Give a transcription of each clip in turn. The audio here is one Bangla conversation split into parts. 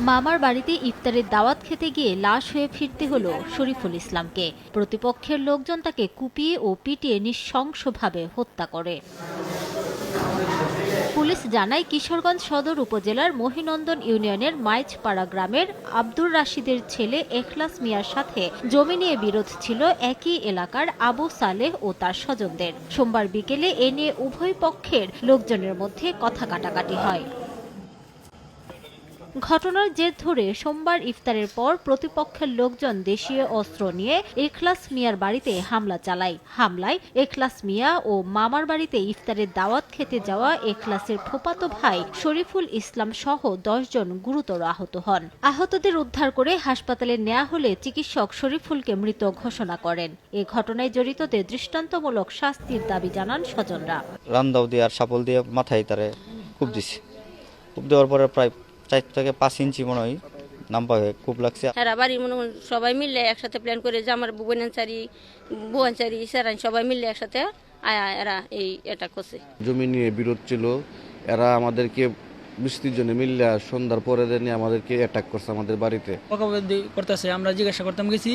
মামার বাড়িতে ইফতারের দাওয়াত খেতে গিয়ে লাশ হয়ে ফিরতে হলো শরীফুল ইসলামকে। প্রতিপক্ষের লোকজন তাকে কুপিয়ে ও পিটিয়ে নৃশংসভাবে হত্যা করে। পুলিশ জানায় কিশোরগঞ্জ সদর উপজেলার মহিনন্দন ইউনিয়নের মাইজপাড়া গ্রামের আব্দুর রাশিদের ছেলে এখলাস মিয়ার সাথে জমি নিয়ে বিরোধ ছিল একই এলাকার আবু সালেহ ও তার স্বজনদের। সোমবার বিকেলে এ নিয়ে উভয় পক্ষের লোকজনের মধ্যে কথা কাটাকাটি হয়। ঘটনার জের ধরে সোমবার ইফতারের পর প্রতিপক্ষের লোকজন দেশীয় অস্ত্র নিয়ে এখলাস মিয়ার বাড়িতে হামলা চালায়। হামলায় এখলাস মিয়া ও মামার বাড়িতে ইফতারের দাওয়াত খেতে যাওয়া এখলাসের ফুপাতো ভাই শরীফুল ইসলাম সহ জন গুরুতর আহত হন। আহতদের উদ্ধার করে হাসপাতালে নেওয়া হলে চিকিৎসক শরীফুলকে মৃত ঘোষণা করেন। এ ঘটনায় জড়িতদের দৃষ্টান্তমূলক শাস্তির দাবি জানান স্বজনরা। রান্দাও দিয়ে আর সাপল দিয়ে মাথায় তারে খুব দিছে। খুব দেওয়ার পরে প্রায় চার থেকে পাঁচ ইঞ্চি মনে হয় নাম্বা হয়ে খুব লাগছে। এরা বাড়ি মনে সবাই মিলে একসাথে প্ল্যান করে যে আমার বোনাঞ্চারি বোয়াঞ্চারি সেরান সবাই মিলে একসাথে আয়া এরা এই এটা করছে। জমি নিয়ে বিরোধ ছিল এরা আমাদেরকে বৃষ্টির জন্য মিললে সন্ধ্যার পরে নিয়ে আমাদেরকে অ্যাটাক করছে আমাদের বাড়িতে। করতেছে আমরা জিজ্ঞাসা করতাম গেছি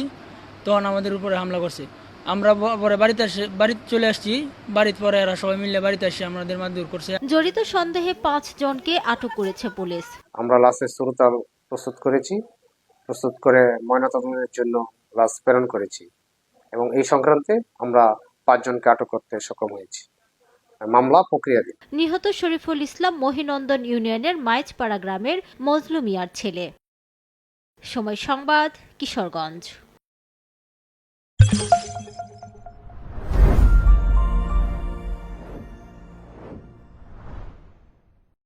তখন আমাদের উপরে হামলা করছে। আমরা পরে বাড়িতে আসে বাড়িতে চলে আসছি। বাড়িতে পরে এরা সবাই মিলে বাড়িতে আমাদের মারধর করছে। জড়িত সন্দেহে পাঁচ জনকে আটক করেছে পুলিশ। আমরা লাশের সুরতাল প্রস্তুত করেছি। প্রস্তুত করে ময়নাতদন্তের জন্য লাশ প্রেরণ করেছি। এবং এই সংক্রান্তে আমরা পাঁচজনকে আটক করতে সক্ষম হয়েছি। মামলা প্রক্রিয়াধীন। নিহত শরীফুল ইসলাম মহিনন্দন ইউনিয়নের মাইজপাড়া গ্রামের মজলু মিয়ার ছেলে। সময় সংবাদ কিশোরগঞ্জ।